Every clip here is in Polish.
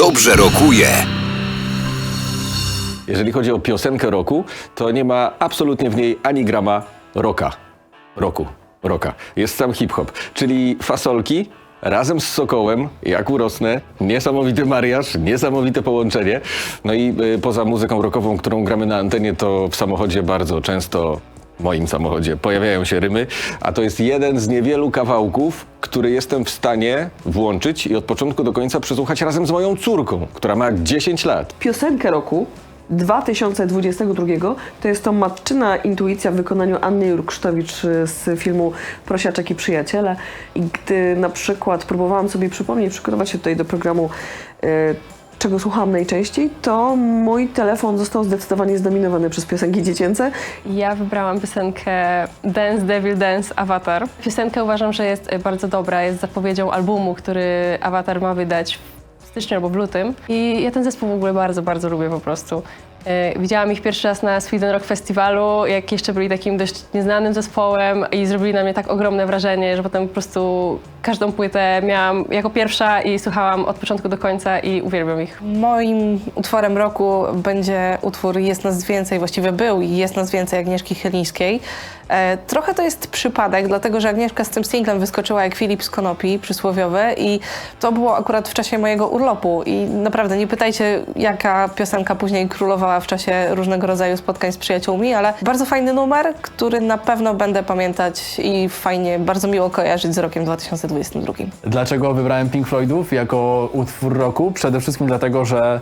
dobrze rokuje. Jeżeli chodzi o piosenkę roku, to nie ma absolutnie w niej ani grama roka. Roku, roka. Jest sam hip-hop, czyli fasolki razem z sokołem, jak urosnę, niesamowity mariaż, niesamowite połączenie. No i y, poza muzyką rockową, którą gramy na antenie, to w samochodzie bardzo często w moim samochodzie pojawiają się rymy, a to jest jeden z niewielu kawałków, który jestem w stanie włączyć i od początku do końca przesłuchać razem z moją córką, która ma 10 lat. Piosenkę roku 2022 to jest to matczyna intuicja w wykonaniu Anny Jurksztowicz y, z filmu Prosiaczek i Przyjaciele. I gdy na przykład próbowałam sobie przypomnieć, przygotować się tutaj do programu, y, czego słuchałam najczęściej, to mój telefon został zdecydowanie zdominowany przez piosenki dziecięce. Ja wybrałam piosenkę Dance Devil Dance Avatar. Piosenka uważam, że jest e, bardzo dobra, jest zapowiedzią albumu, który Avatar ma wydać w styczniu albo w lutym. I ja ten zespół w ogóle bardzo, bardzo lubię po prostu. E, Widziałam ich pierwszy raz na Sweden Rock Festiwalu, jak jeszcze byli takim dość nieznanym zespołem i zrobili na mnie tak ogromne wrażenie, że potem po prostu każdą płytę miałam jako pierwsza i słuchałam od początku do końca i uwielbiam ich. Moim utworem roku będzie utwór Jest nas więcej, właściwie był i Jest nas więcej Agnieszki Chylińskiej. E, trochę to jest przypadek, dlatego że Agnieszka z tym singlem wyskoczyła jak Filip z Konopi przysłowiowe i to było akurat w czasie mojego urlopu i naprawdę nie pytajcie jaka piosenka później królowała w czasie różnego rodzaju spotkań z przyjaciółmi, ale bardzo fajny numer, który na pewno będę pamiętać i fajnie, bardzo miło kojarzyć z rokiem 2022. Dlaczego wybrałem Pink Floydów jako utwór roku? Przede wszystkim dlatego, że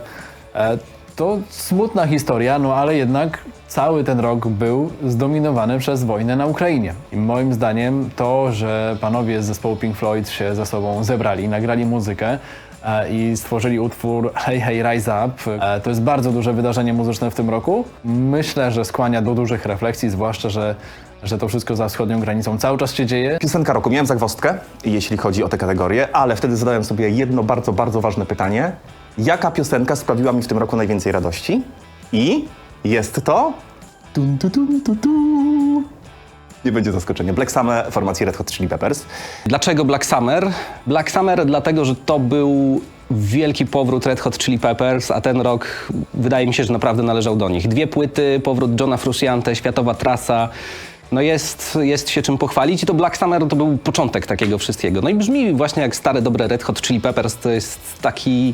e, to smutna historia, no ale jednak cały ten rok był zdominowany przez wojnę na Ukrainie. I moim zdaniem to, że panowie z zespołu Pink Floyd się ze sobą zebrali, nagrali muzykę e, i stworzyli utwór Hey Hey Rise Up, e, to jest bardzo duże wydarzenie muzyczne w tym roku. Myślę, że skłania do dużych refleksji, zwłaszcza, że że to wszystko za wschodnią granicą cały czas się dzieje. Piosenka roku. Miałem zagwozdkę, jeśli chodzi o tę kategorię, ale wtedy zadałem sobie jedno bardzo, bardzo ważne pytanie. Jaka piosenka sprawiła mi w tym roku najwięcej radości? I jest to... Dun, du, dun, du, du. Nie będzie zaskoczenia. Black Summer formacji Red Hot Chili Peppers. Dlaczego Black Summer? Black Summer dlatego, że to był wielki powrót Red Hot Chili Peppers, a ten rok wydaje mi się, że naprawdę należał do nich. Dwie płyty, powrót Johna Frusciante, światowa trasa. No jest, jest się czym pochwalić i to Black Summer to był początek takiego wszystkiego. No i brzmi właśnie jak stare, dobre Red Hot Chili Peppers. To jest taki,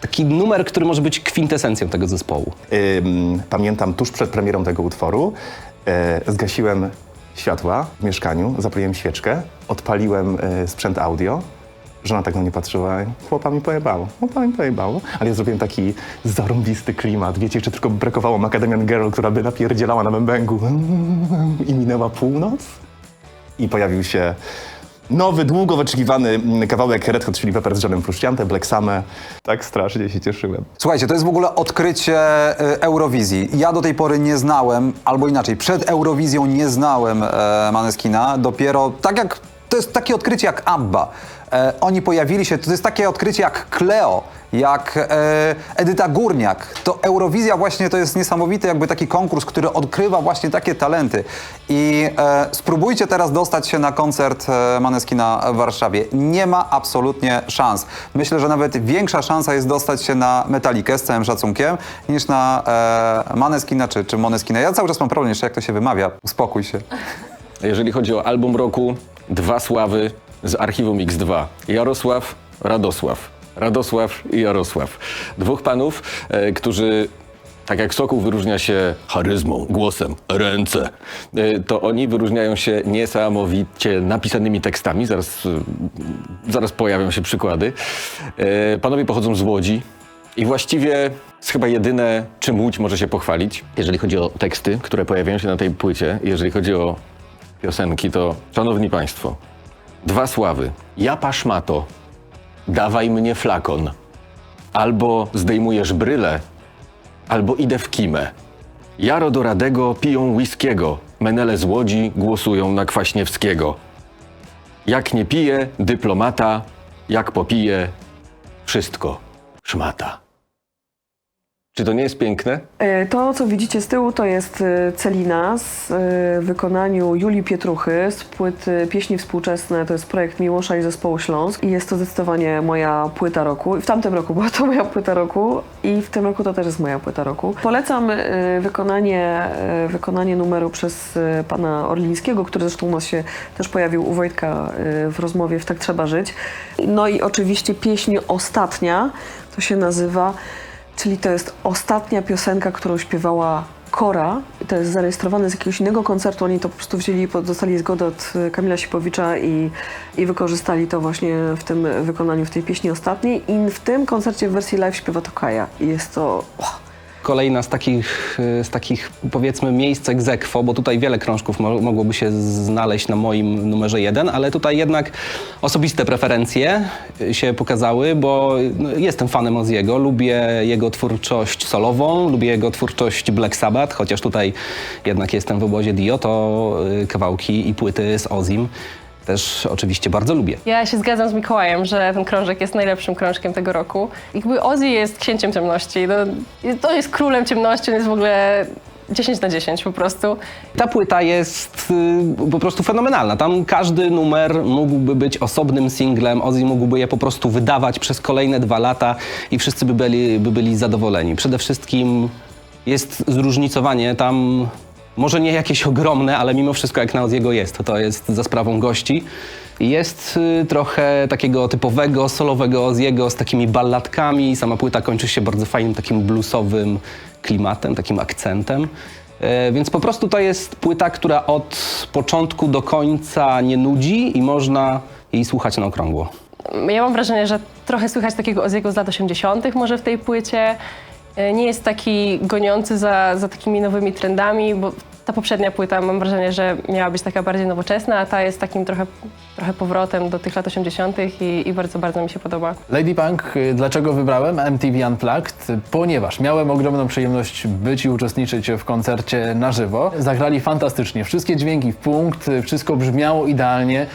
taki numer, który może być kwintesencją tego zespołu. Ym, pamiętam tuż przed premierą tego utworu e, zgasiłem światła w mieszkaniu, zapaliłem świeczkę, odpaliłem e, sprzęt audio. Żona tak na mnie patrzyła, chłopa mi pojebało, chłopa mi pojebało. Ale ja zrobiłem taki zarąbisty klimat. Wiecie, jeszcze tylko brakowało Macadamian Girl, która by napierdzielała na bębengu. I minęła północ i pojawił się nowy, długo wyczekiwany kawałek Red Hot Chili Peppers z Johnem Frusciante, Black Summer. Tak strasznie się cieszyłem. Słuchajcie, to jest w ogóle odkrycie y, Eurowizji. Ja do tej pory nie znałem, albo inaczej, przed Eurowizją nie znałem e, Maneskina. Dopiero tak jak, to jest takie odkrycie jak ABBA. E, oni pojawili się, to jest takie odkrycie jak Cleo, jak e, Edyta Górniak. To Eurowizja właśnie to jest niesamowity jakby taki konkurs, który odkrywa właśnie takie talenty. I e, spróbujcie teraz dostać się na koncert e, Maneskina w Warszawie. Nie ma absolutnie szans. Myślę, że nawet większa szansa jest dostać się na Metalikę z całym szacunkiem, niż na e, Maneskina czy, czy Moneskina. Ja cały czas mam problem jeszcze, jak to się wymawia. Uspokój się. Jeżeli chodzi o album roku, dwa sławy z archiwum X2. Jarosław, Radosław. Radosław i Jarosław. Dwóch panów, e, którzy tak jak Sokół wyróżnia się charyzmą, głosem, ręce, e, to oni wyróżniają się niesamowicie napisanymi tekstami. Zaraz, e, zaraz pojawią się przykłady. E, Panowie pochodzą z Łodzi i właściwie jest chyba jedyne, czym Łódź może się pochwalić, jeżeli chodzi o teksty, które pojawiają się na tej płycie, jeżeli chodzi o piosenki, to szanowni państwo, dwa sławy. Ja paszmato, dawaj mnie flakon. Albo zdejmujesz brylę, albo idę w kimę. Jaro do Radego piją whisky'ego, menele z Łodzi głosują na Kwaśniewskiego. Jak nie pije, dyplomata, jak popije, wszystko szmata. Czy to nie jest piękne? E, To, co widzicie z tyłu, to jest e, Celina z e, wykonaniu Julii Pietruchy z płyty Pieśni Współczesne. To jest projekt Miłosza i Zespołu Śląsk. I jest to zdecydowanie moja płyta roku. W tamtym roku była to moja płyta roku i w tym roku to też jest moja płyta roku. Polecam wykonanie, wykonanie numeru przez pana Orlińskiego, który zresztą u nas się też pojawił u Wojtka w rozmowie w Tak Trzeba Żyć. No i oczywiście pieśń ostatnia, to się nazywa Czyli to jest ostatnia piosenka, którą śpiewała Kora. To jest zarejestrowane z jakiegoś innego koncertu. Oni to po prostu wzięli, dostali zgodę od y, Kamila Sipowicza i, i wykorzystali to właśnie w tym wykonaniu, w tej pieśni ostatniej. I w tym koncercie w wersji live śpiewa to Kaja. I jest to... Kolejna z takich, y, z takich powiedzmy miejsc aequo, bo tutaj wiele krążków mo mogłoby się znaleźć na moim numerze jeden, ale tutaj jednak osobiste preferencje y, się pokazały, bo no, jestem fanem Oziego, lubię jego twórczość solową, lubię jego twórczość Black Sabbath, chociaż tutaj jednak jestem w obozie Dio, to y, kawałki i płyty z Ozim też oczywiście bardzo lubię. Ja się zgadzam z Mikołajem, że ten krążek jest najlepszym krążkiem tego roku. Jakby Ozzy jest księciem ciemności. No, to jest królem ciemności, on jest w ogóle 10 na 10 po prostu. Ta płyta jest y, po prostu fenomenalna. Tam każdy numer mógłby być osobnym singlem, Ozzy mógłby je po prostu wydawać przez kolejne dwa lata i wszyscy by byli, by byli zadowoleni. Przede wszystkim jest zróżnicowanie tam, może nie jakieś ogromne, ale mimo wszystko jak na Ozzy'ego jest, to, jest za sprawą gości. Jest y, trochę takiego typowego, solowego Ozzy'ego z takimi balladkami. Sama płyta kończy się bardzo fajnym takim bluesowym klimatem, takim akcentem. E, Więc po prostu to jest płyta, która od początku do końca nie nudzi i można jej słuchać na okrągło. Ja mam wrażenie, że trochę słychać takiego Oziego z lat 80. może w tej płycie. E, Nie jest taki goniący za, za takimi nowymi trendami, bo ta poprzednia płyta mam wrażenie, że miała być taka bardziej nowoczesna, a ta jest takim trochę, trochę powrotem do tych lat 80. I, i bardzo, bardzo mi się podoba. Lady Punk, y, dlaczego wybrałem MTV Unplugged? Ponieważ miałem ogromną przyjemność być i uczestniczyć w koncercie na żywo. Zagrali fantastycznie, wszystkie dźwięki w punkt, wszystko brzmiało idealnie.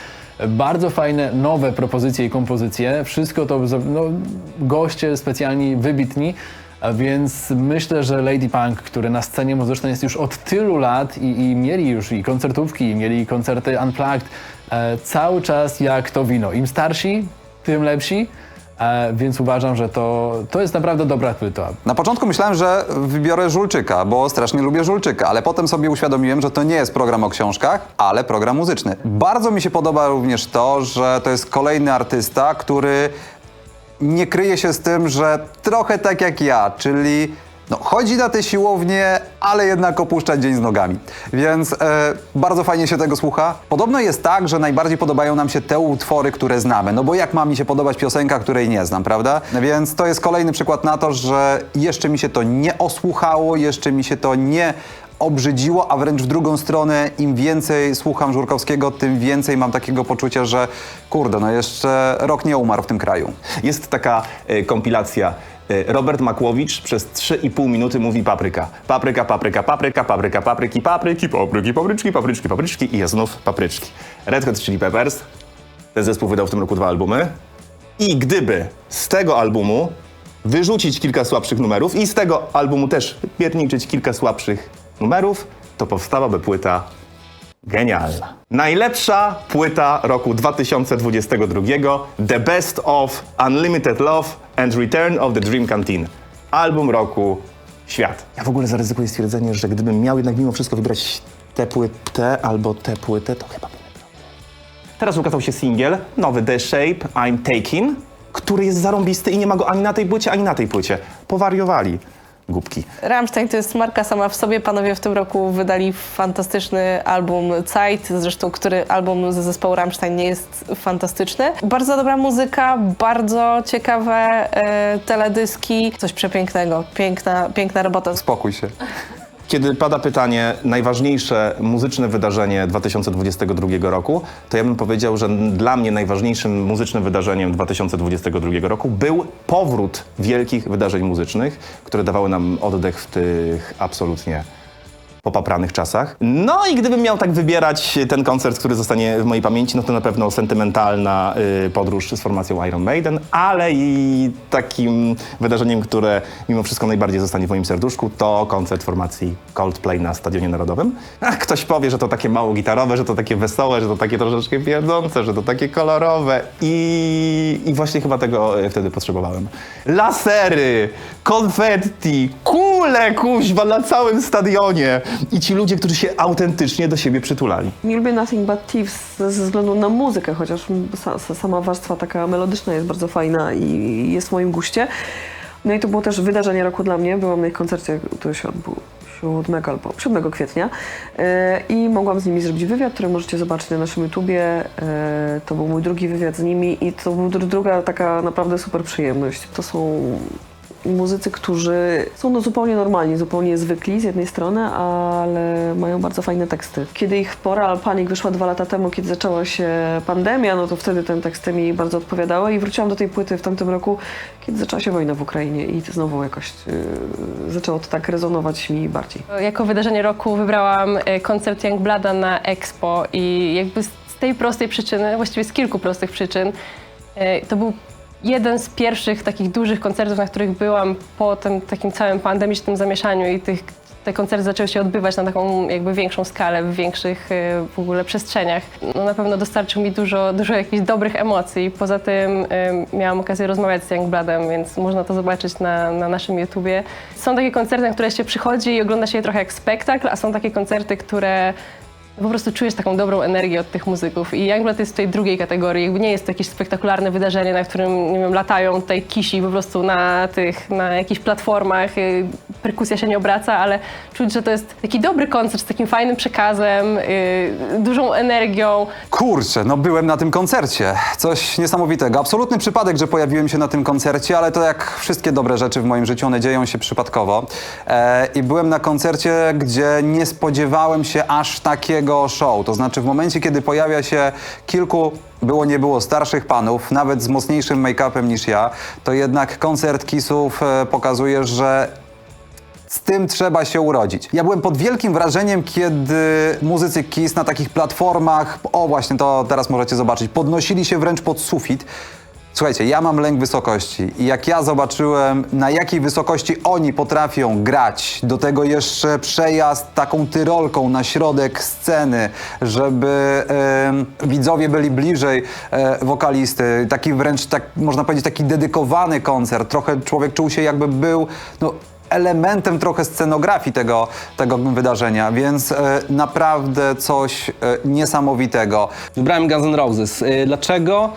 Bardzo fajne, nowe propozycje i kompozycje. Wszystko to no, goście specjalni, wybitni. Więc myślę, że Lady Punk, który na scenie muzycznej jest już od tylu lat i, i mieli już i koncertówki, i mieli koncerty Unplugged, e, cały czas jak to wino. Im starsi, tym lepsi, e, więc uważam, że to, to jest naprawdę dobra płyta. Na początku myślałem, że wybiorę Żulczyka, bo strasznie lubię Żulczyka, ale potem sobie uświadomiłem, że to nie jest program o książkach, ale program muzyczny. Bardzo mi się podoba również to, że to jest kolejny artysta, który nie kryje się z tym, że trochę tak jak ja, czyli no, chodzi na te siłownie, ale jednak opuszcza dzień z nogami. Więc e, bardzo fajnie się tego słucha. Podobno jest tak, że najbardziej podobają nam się te utwory, które znamy. No bo jak ma mi się podobać piosenka, której nie znam, prawda? Więc to jest kolejny przykład na to, że jeszcze mi się to nie osłuchało, jeszcze mi się to nie obrzydziło, a wręcz w drugą stronę, im więcej słucham Żurkowskiego, tym więcej mam takiego poczucia, że kurde, no jeszcze rok nie umarł w tym kraju. Jest taka e, kompilacja. E, Robert Makłowicz przez 3,5 minuty mówi papryka. Papryka, papryka, papryka, papryka, papryki, papryki, papryki, papryczki, papryczki, papryczki i jest znów papryczki. Red Hot Chili Peppers. Ten zespół wydał w tym roku dwa albumy. I gdyby z tego albumu wyrzucić kilka słabszych numerów i z tego albumu też pierniczyć kilka słabszych numerów, to powstałaby płyta Genialna. Najlepsza płyta roku 2022. The Best of Unlimited Love and Return of the Dream Canteen. Album roku Świat. Ja w ogóle zaryzykuję stwierdzenie, że gdybym miał jednak mimo wszystko wybrać tę płytę albo tę płytę, to chyba bym wybrał. Teraz ukazał się singiel, nowy The Shape I'm Taking, który jest zarąbisty i nie ma go ani na tej płycie, ani na tej płycie. Powariowali. Głupki. Rammstein to jest marka sama w sobie. Panowie w tym roku wydali fantastyczny album Zeit, zresztą który album ze zespołu Rammstein nie jest fantastyczny. Bardzo dobra muzyka, bardzo ciekawe e, teledyski, coś przepięknego, piękna, piękna robota. Spokój się. Kiedy pada pytanie najważniejsze muzyczne wydarzenie 2022 roku, to ja bym powiedział, że dla mnie najważniejszym muzycznym wydarzeniem 2022 roku był powrót wielkich wydarzeń muzycznych, które dawały nam oddech w tych absolutnie po papranych czasach. No i gdybym miał tak wybierać ten koncert, który zostanie w mojej pamięci, no to na pewno sentymentalna y, podróż z formacją Iron Maiden, ale i takim wydarzeniem, które mimo wszystko najbardziej zostanie w moim serduszku, to koncert formacji Coldplay na Stadionie Narodowym. A ktoś powie, że to takie mało gitarowe, że to takie wesołe, że to takie troszeczkę pierdzące, że to takie kolorowe i, i właśnie chyba tego y, wtedy potrzebowałem. Lasery, konfetti, kule kuźwa na całym stadionie i ci ludzie, którzy się autentycznie do siebie przytulali. Nie lubię Nothing But Thieves ze względu na muzykę, chociaż sa, sa, sama warstwa taka melodyczna jest bardzo fajna i jest w moim guście. No i to było też wydarzenie roku dla mnie. Byłam na ich koncercie, który się odbył 7 albo 7 kwietnia e, i mogłam z nimi zrobić wywiad, który możecie zobaczyć na naszym YouTubie. E, to był mój drugi wywiad z nimi i to była druga taka naprawdę super przyjemność. To są muzycy, którzy są no zupełnie normalni, zupełnie zwykli z jednej strony, ale mają bardzo fajne teksty. Kiedy ich pora Panic wyszła dwa lata temu, kiedy zaczęła się pandemia, no to wtedy te teksty mi bardzo odpowiadały i wróciłam do tej płyty w tamtym roku, kiedy zaczęła się wojna w Ukrainie i znowu jakoś yy, zaczęło to tak rezonować mi bardziej. Jako wydarzenie roku wybrałam e, koncert Youngblada na Expo i jakby z tej prostej przyczyny, właściwie z kilku prostych przyczyn, e, to był jeden z pierwszych takich dużych koncertów, na których byłam po tym takim całym pandemicznym zamieszaniu i tych, te koncerty zaczęły się odbywać na taką jakby większą skalę, w większych e, w ogóle przestrzeniach. No, na pewno dostarczył mi dużo, dużo jakichś dobrych emocji. Poza tym e, miałam okazję rozmawiać z Youngbloodem, więc można to zobaczyć na, na naszym YouTubie. Są takie koncerty, na które się przychodzi i ogląda się je trochę jak spektakl, a są takie koncerty, które po prostu czujesz taką dobrą energię od tych muzyków. I Youngblood jest w tej drugiej kategorii. Jakby nie jest to jakieś spektakularne wydarzenie, na którym, nie wiem, latają tutaj kisi po prostu na tych, na jakichś platformach, y, perkusja się nie obraca, ale czuć, że to jest taki dobry koncert z takim fajnym przekazem, y, dużą energią. Kurczę, no byłem na tym koncercie. Coś niesamowitego. Absolutny przypadek, że pojawiłem się na tym koncercie, ale to jak wszystkie dobre rzeczy w moim życiu, one dzieją się przypadkowo. E, I byłem na koncercie, gdzie nie spodziewałem się aż takiego show. To znaczy w momencie, kiedy pojawia się kilku było nie było starszych panów, nawet z mocniejszym make-upem niż ja, to jednak koncert Kissów e, pokazuje, że z tym trzeba się urodzić. Ja byłem pod wielkim wrażeniem, kiedy muzycy Kiss na takich platformach, o właśnie to teraz możecie zobaczyć, podnosili się wręcz pod sufit. Słuchajcie, ja mam lęk wysokości i jak ja zobaczyłem, na jakiej wysokości oni potrafią grać, do tego jeszcze przejazd taką tyrolką na środek sceny, żeby em, widzowie byli bliżej e, wokalisty, taki wręcz, tak można powiedzieć, taki dedykowany koncert. Trochę człowiek czuł się jakby był, no, elementem trochę scenografii tego, tego wydarzenia, więc e, naprawdę coś e, niesamowitego. Wybrałem Guns N' Roses. Y, Dlaczego?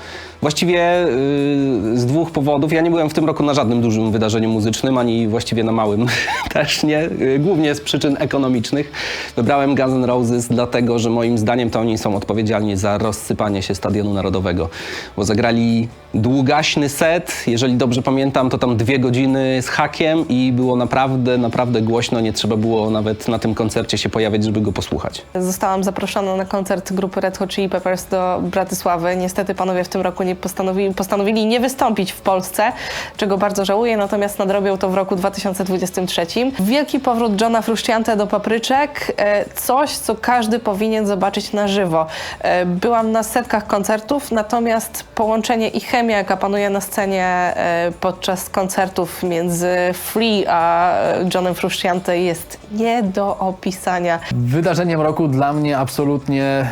Właściwie y, z dwóch powodów. Ja nie byłem w tym roku na żadnym dużym wydarzeniu muzycznym, ani właściwie na małym też nie. Y, Głównie z przyczyn ekonomicznych. Wybrałem Guns N' Roses dlatego, że moim zdaniem to oni są odpowiedzialni za rozsypanie się Stadionu Narodowego. Bo zagrali długaśny set. Jeżeli dobrze pamiętam, to tam dwie godziny z hakiem i było naprawdę, naprawdę głośno. Nie trzeba było nawet na tym koncercie się pojawiać, żeby go posłuchać. Zostałam zaproszona na koncert grupy Red Hot Chili Peppers do Bratysławy. Niestety panowie w tym roku nie postanowili, postanowili nie wystąpić w Polsce, czego bardzo żałuję, natomiast nadrobią to w roku 2023. Wielki powrót Johna Frusciante do Papryczek, e, coś, co każdy powinien zobaczyć na żywo. E, Byłam na setkach koncertów, natomiast połączenie i chemia, jaka panuje na scenie e, podczas koncertów między Free a Johnem Frusciante jest nie do opisania. Wydarzeniem roku dla mnie absolutnie,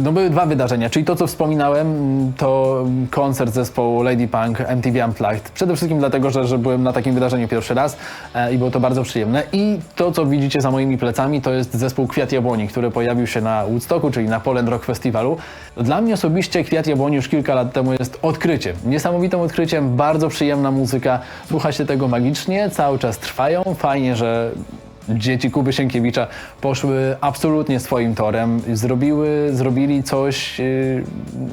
no były dwa wydarzenia, czyli to, co wspominałem, to koncert zespołu Lady Punk MTV Unplugged. Przede wszystkim dlatego, że, że byłem na takim wydarzeniu pierwszy raz e, i było to bardzo przyjemne. I to, co widzicie za moimi plecami, to jest zespół Kwiat Jabłoni, który pojawił się na Woodstocku, czyli na Poland Rock Festiwalu. Dla mnie osobiście Kwiat Jabłoni już kilka lat temu jest odkryciem. Niesamowitym odkryciem, bardzo przyjemna muzyka, słucha się tego magicznie, cały czas trwają. Fajnie, że dzieci Kuby Sienkiewicza poszły absolutnie swoim torem, zrobiły, zrobili coś yy,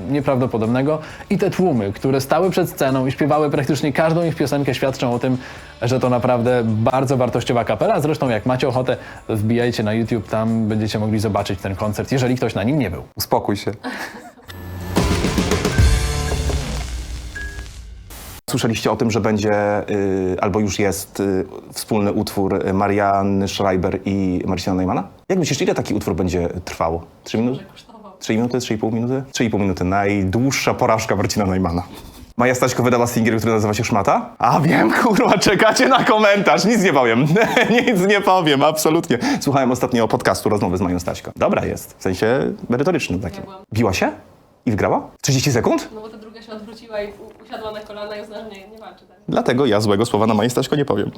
nieprawdopodobnego i te tłumy, które stały przed sceną i śpiewały praktycznie każdą ich piosenkę świadczą o tym, że to naprawdę bardzo wartościowa kapela. Zresztą jak macie ochotę, wbijajcie na YouTube, tam będziecie mogli zobaczyć ten koncert, jeżeli ktoś na nim nie był. Uspokój się. Słyszeliście o tym, że będzie, y, albo już jest y, wspólny utwór Marianny Schreiber i Marcina Neumana? Jak myślisz, ile taki utwór będzie trwał? Trzy minuty? Trzy minuty? Trzy i pół minuty? Trzy i pół minuty. Najdłuższa porażka Marcina Neumana. Maja Staśko wydała singiel, który nazywa się Szmata? A wiem, kurwa, czekacie na komentarz. Nic nie powiem. Nic nie powiem, absolutnie. Słuchałem ostatnio podcastu rozmowy z Mają Staśko. Dobra jest, w sensie merytorycznym takim. Biła się? I wygrała? 30 sekund? No bo ta druga się odwróciła i usiadła na kolana i uznała, że nie, nie walczy. Tak? Dlatego ja złego słowa na Maję nie powiem.